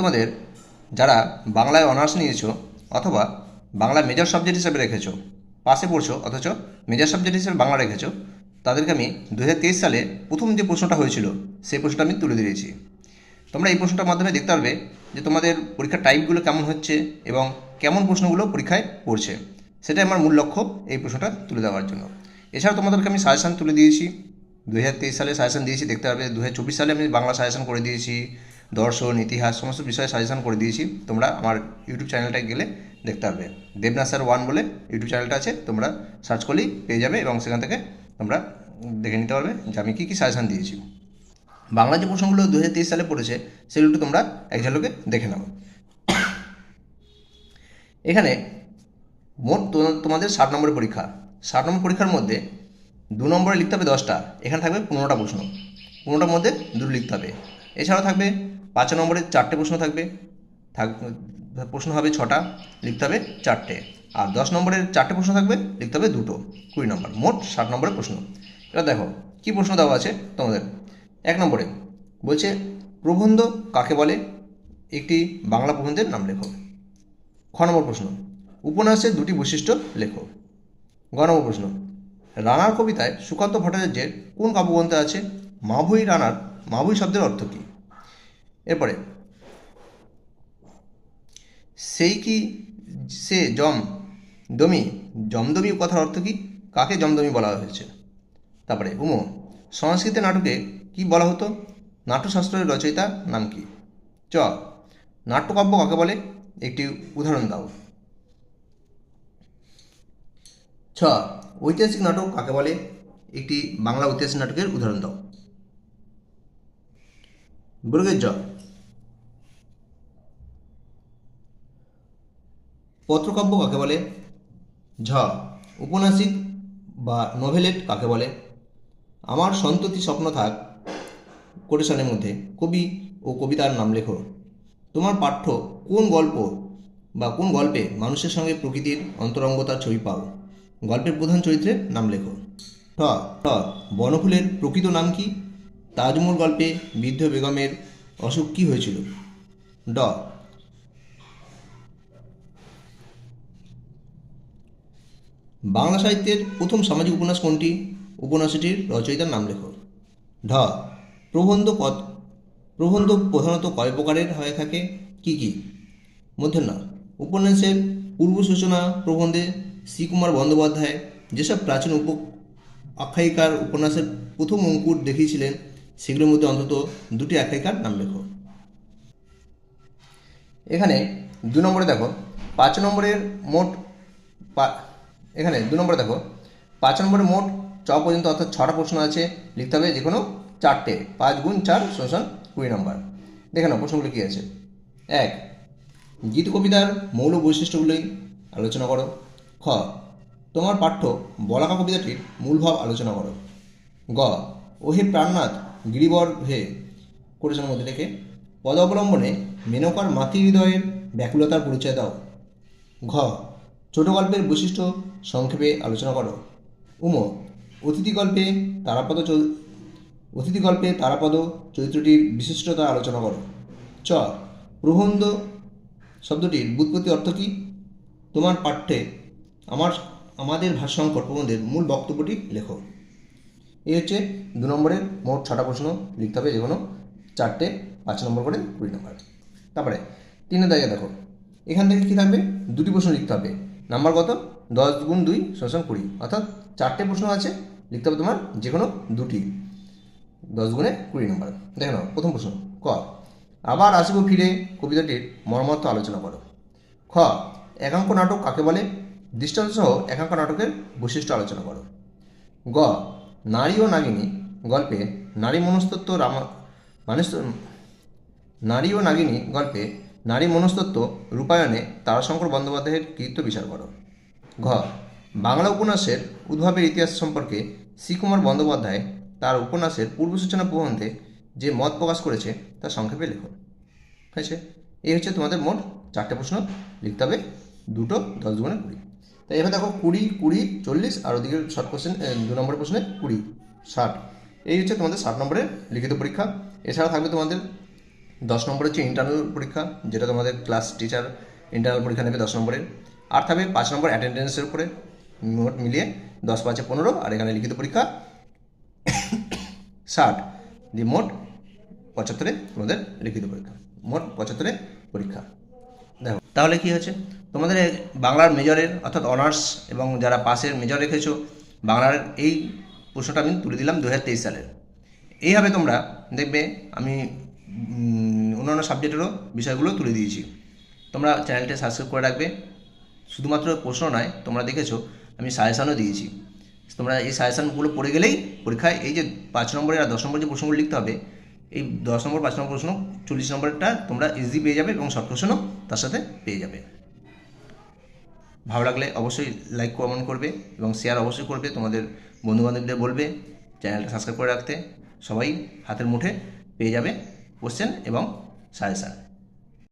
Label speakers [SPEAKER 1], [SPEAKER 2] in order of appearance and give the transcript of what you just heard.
[SPEAKER 1] তোমাদের যারা বাংলায় অনার্স নিয়েছো অথবা বাংলা মেজর সাবজেক্ট হিসেবে রেখেছো, পাশে পড়ছো, অথচ মেজর সাবজেক্ট হিসেবে বাংলা রেখেছো, তাদেরকে আমি দু হাজার তেইশ সালে প্রথম যে প্রশ্নটা হয়েছিল, সেই প্রশ্নটা আমি তুলে দিয়েছি তোমরা এই প্রশ্নটার মাধ্যমে দেখতে পারবে যে তোমাদের পরীক্ষার টাইপগুলো কেমন হচ্ছে এবং কেমন প্রশ্নগুলো পরীক্ষায় পড়ছে। সেটাই আমার মূল লক্ষ্য এই প্রশ্নটা তুলে দেওয়ার জন্য। এছাড়াও তোমাদেরকে আমি সাজেশান তুলে দিয়েছি। দুহাজার তেইশ সালে সাজেশান দিয়েছি, দেখতে পারবে। দু সালে আমি বাংলা সাজেশান করে দিয়েছি। দর্শন, ইতিহাস, সমস্ত বিষয়ে সাজেশান করে দিয়েছি। তোমরা আমার ইউটিউব চ্যানেলটায় গেলে দেখতে পারবে। দেবনাথ স্যার ওয়ান বলে ইউটিউব চ্যানেলটা আছে, তোমরা সার্চ করলেই পেয়ে যাবে এবং সেখান থেকে তোমরা দেখে নিতে পারবে যে আমি কী কী সাজেশান দিয়েছি। বাংলা যে প্রশ্নগুলো দু হাজার তেইশ সালে পড়েছে, সেগুলো তোমরা এক ঝলকে দেখে নাও। এখানে মোট তোমাদের ষাট নম্বরের পরীক্ষা। ষাট নম্বর পরীক্ষার মধ্যে দু নম্বরে লিখতে হবে দশটা, এখানে থাকবে পনেরোটা প্রশ্ন। পনেরোটার মধ্যে দুটো লিখতে হবে। এছাড়াও থাকবে পাঁচ নম্বরে চারটে প্রশ্ন থাকবে। থাক, প্রশ্ন হবে ছটা, লিখতে হবে চারটে। আর দশ নম্বরের চারটে প্রশ্ন থাকবে, লিখতে হবে দুটো, কুড়ি নম্বর, মোট ষাট নম্বরের প্রশ্ন। এবার দেখো, কী প্রশ্ন দেওয়া আছে তোমাদের? এক নম্বরে বলছে, প্রবন্ধ কাকে বলে? একটি বাংলা প্রবন্ধের নাম লেখো। খ নম্বর প্রশ্ন, উপন্যাসের দুটি বৈশিষ্ট্য লেখো। গ নম্বর প্রশ্ন, রানার কবিতায় সুকান্ত ভট্টাচার্যের কোন কাব্যগ্রন্থে আছে মাভুই রানার মাভুই শব্দের অর্থ কী? এরপরে, সেই কি সে জম দমি জমদমি কথার অর্থ কী? কাকে জমদমি বলা হয়েছে? তারপরে, উমো সংস্কৃত নাটকে কি বলা হতো? নাট্যশাস্ত্রের রচয়িতা নাম কি? চ, নাট্যকাব্য কাকে বলে? একটি উদাহরণ দাও। ছ, ঐতিহাসিক নাটক কাকে বলে? একটি বাংলা ঐতিহাসিক নাটকের উদাহরণ দাও। বর্গের জ পত্রকাব্য কাকে বলে? ঝ, উপন্যাসিক বা নোভেলেট কাকে বলে? আমার সন্ততি স্বপ্ন থাক কোটেশনের মধ্যে, কবি ও কবিতার নাম লেখো। তোমার পাঠ্য কোন গল্প বা কোন গল্পে মানুষের সঙ্গে প্রকৃতির অন্তরঙ্গতার ছবি পাও? গল্পের প্রধান চরিত্রের নাম লেখো। ঠ, বনফুলের প্রকৃত নাম কি? তাজমহল গল্পে বৃদ্ধ বেগমের অসুখ কী হয়েছিল? ড বাংলা সাহিত্যের প্রথম সামাজিক উপন্যাস কোনটি? উপন্যাসটির রচয়িতার নাম লেখো। ঢ প্রবন্ধ পদ, প্রবন্ধ প্রধানত কয় প্রকারের হয়ে থাকে? কি কি? মধ্যে না, উপন্যাসের পূর্ব সূচনা প্রবন্ধে শ্রীকুমার বন্দ্যোপাধ্যায় যেসব প্রাচীন উপ, আখ্যায়িকার উপন্যাসের প্রথম অঙ্কুর দেখিয়েছিলেন সেগুলোর মধ্যে অন্তত দুটি আখ্যায়িকার নাম লেখো। এখানে দু নম্বরে দেখো, পাঁচ নম্বরের মোট এখানে দু নম্বরে দেখো, পাঁচ নম্বরে মোট চ পর্যন্ত অর্থাৎ ছটা প্রশ্ন আছে, লিখতে হবে যে কোনো চারটে, পাঁচ গুণ চার শোষণ কুড়ি নম্বর। দেখে নাও প্রশ্নগুলো কী আছে। এক, গীত কবিতার মৌল বৈশিষ্ট্যগুলি আলোচনা করো। খ, তোমার পাঠ্য বলাকা কবিতাটির মূল ভাব আলোচনা করো। গ, ওহে প্রাণনাথ গিরিবর হে করেছেন মধ্যে থেকে। পদ অবলম্বনে মেনকার মাতৃহৃদয়ের ব্যাকুলতার পরিচয় দাও। ঘ, ছোট গল্পের বৈশিষ্ট্য সংক্ষেপে আলোচনা করো। উম, অতিথি গল্পে তারাপদ অতিথি গল্পে তারাপদ চরিত্রটির বিশিষ্টতা আলোচনা করো। চ, প্রবন্ধ শব্দটির বুৎপত্তি অর্থ কী? তোমার পাঠ্যে আমার, আমাদের ভাষ্যঙ্কর প্রবন্ধের মূল বক্তব্যটি লেখো। এই হচ্ছে দু নম্বরের মোট ছটা প্রশ্ন লিখতে হবে যে কোনো চারটে পাঁচ নম্বর করে কুড়ি নম্বর। তারপরে তিনের দাগে দেখো, এখান থেকে কী থাকবে? দুটি প্রশ্ন লিখতে হবে। নাম্বার কত? দশ গুণ দুই শোষণ কুড়ি। অর্থাৎ চারটে প্রশ্ন আছে, লিখতে হবে তোমার যে কোনো দুটি। দশ গুণে কুড়ি নম্বর। দেখে নাও, প্রথম প্রশ্ন, ক। আবার আসিব ফিরে কবিতাটির মর্মার্থ আলোচনা করো। খ, একাঙ্ক নাটক কাকে বলে? দৃষ্টান্ত সহ একাঙ্ক নাটকের বৈশিষ্ট্য আলোচনা করো। গ নারী ও নাগিনী গল্পে নারী মনস্তত্ব রামা মানুষ নারী ও নাগিনী গল্পে নারী মনস্তত্ব রূপায়ণে তারাশঙ্কর বন্দ্যোপাধ্যায়ের কৃতিত্ব বিচার করো ঘ, বাংলা উপন্যাসের উদ্ভাবের ইতিহাস সম্পর্কে শ্রীকুমার বন্দ্যোপাধ্যায় তার উপন্যাসের পূর্ব সূচনা প্রবন্ধে যে মত প্রকাশ করেছে তা সংক্ষেপে লেখো হয়েছে? এই হচ্ছে তোমাদের মোট চারটে প্রশ্ন। লিখতে হবে দুটো, দশ দুগুণে কুড়ি। তাই এবার দেখো কুড়ি কুড়ি, চল্লিশ, আর ওদিকে শর্ট কোশ্চেন দু নম্বরের প্রশ্নে কুড়ি, ষাট। এই হচ্ছে তোমাদের ষাট নম্বরের লিখিত পরীক্ষা। এছাড়া থাকবে তোমাদের দশ নম্বর হচ্ছে ইন্টারনাল পরীক্ষা, যেটা তোমাদের ক্লাস টিচার ইন্টারনাল পরীক্ষা নেবে দশ নম্বরের। আর থাকবে পাঁচ নম্বর অ্যাটেন্ডেন্সের উপরে। মোট মিলিয়ে দশ, পাঁচে পনেরো, আর এখানে লিখিত পরীক্ষা ষাট। দিয়ে মোট পঁচাত্তরে তোমাদের লিখিত পরীক্ষা। মোট পঁচাত্তরে পরীক্ষা। দেখো, তাহলে কি হচ্ছে তোমাদের বাংলার মেজরের অর্থাৎ অনার্স এবং যারা পাশের মেজর রেখেছো, বাংলার এই প্রশ্নটা আমি তুলে দিলাম দু হাজার তেইশ সালের। এইভাবে তোমরা দেখবে আমি অন্যান্য সাবজেক্টেরও বিষয়গুলো তুলে দিয়েছি। তোমরা চ্যানেলটি সাবস্ক্রাইব করে রাখবে। শুধুমাত্র প্রশ্ন নয়, তোমরা দেখেছ, আমি সাজেশানও দিয়েছি। তোমরা এই সাজেশানগুলো পড়ে গেলেই পরীক্ষায় এই যে পাঁচ নম্বরের আর দশ নম্বরের যে প্রশ্নগুলো লিখতে হবে এই দশ নম্বর, পাঁচ নম্বর প্রশ্ন, চল্লিশ নম্বরটা তোমরা ইজি পেয়ে যাবে এবং শর্ট কোশ্চেনও তার সাথে পেয়ে যাবে। ভালো লাগলে অবশ্যই লাইক কমেন্ট করবে এবং শেয়ার অবশ্যই করবে, তোমাদের বন্ধুবান্ধবদের বলবে চ্যানেলটা সাবস্ক্রাইব করে রাখতে। সবাই হাতের মুঠে পেয়ে যাবে কোশ্চেন এবং সাজেশান